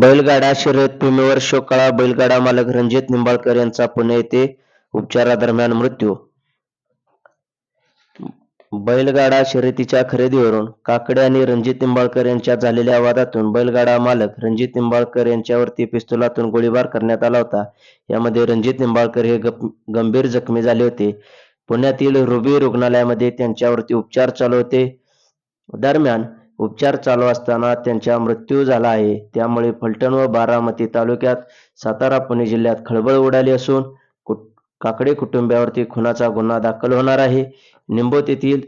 बैलगाडा शर्यत प्रेमीवर शोकाळा बैलगाडा मालक रणजित निंबाळकर यांचा पुणे येथे उपचारादरम्यान मृत्यू. बैलगाडा शर्यतीच्या खरेदीवरून काकडे आणि रणजित निंबाळकर यांच्या झालेल्या वादातून बैलगाडा मालक रणजित निंबाळकर यांच्यावरती पिस्तुलातून गोळीबार करण्यात आला होता. यामध्ये रणजित निंबाळकर हे गप- गंभीर जखमी झाले होते. पुण्यातील रुबी रुग्णालयामध्ये त्यांच्यावरती उपचार चालू होते. दरम्यान उपचार चालू असताना त्यांचा मृत्यू झाला आहे. त्यामुळे फलटण व बारामती तालुक्यात सातारा पुणे जिल्ह्यात खळबळ उडाली असून काकडे कुटुंबियावरती खुनाचा गुन्हा दाखल होणार आहे. निंबोत येथील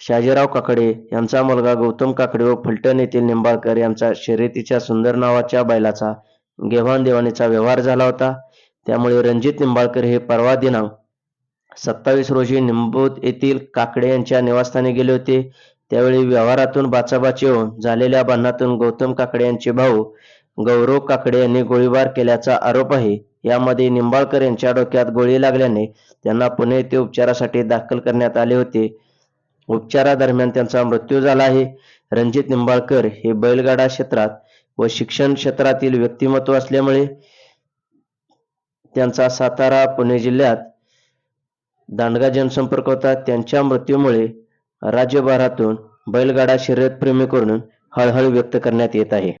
शाजीराव काकडे यांचा मुलगा गौतम काकडे व फलटण येथील निंबाळकर यांचा शर्यतीच्या सुंदर नावाच्या बैलाचा घेवाणदेवाणीचा व्यवहार झाला होता. त्यामुळे रणजित निंबाळकर हे परवा दिनांक सत्तावीस रोजी निंबोत येथील काकडे यांच्या निवासस्थानी गेले होते. त्यावेळी व्यवहारातून बाचाबाची होऊन झालेल्या भांडणातून गौतम काकडे यांचे भाऊ गौरव काकडे यांनी गोळीबार केल्याचा आरोप आहे यामध्ये निंबाळकर यांच्या डोक्यात गोळी लागल्याने त्यांना पुणे येथे उपचारासाठी दाखल करण्यात आले होते. उपचारादरम्यान त्यांचा मृत्यू झाला आहे. रणजित निंबाळकर हे बैलगाडा क्षेत्रात व शिक्षण क्षेत्रातील व्यक्तिमत्व असल्यामुळे त्यांचा सातारा पुणे जिल्ह्यात दांडगा जनसंपर्क होता. त्यांच्या मृत्यूमुळे राज्यभरातून बैलगाडा शर्यत प्रेमीकडून हळहळ व्यक्त करण्यात येत आहे.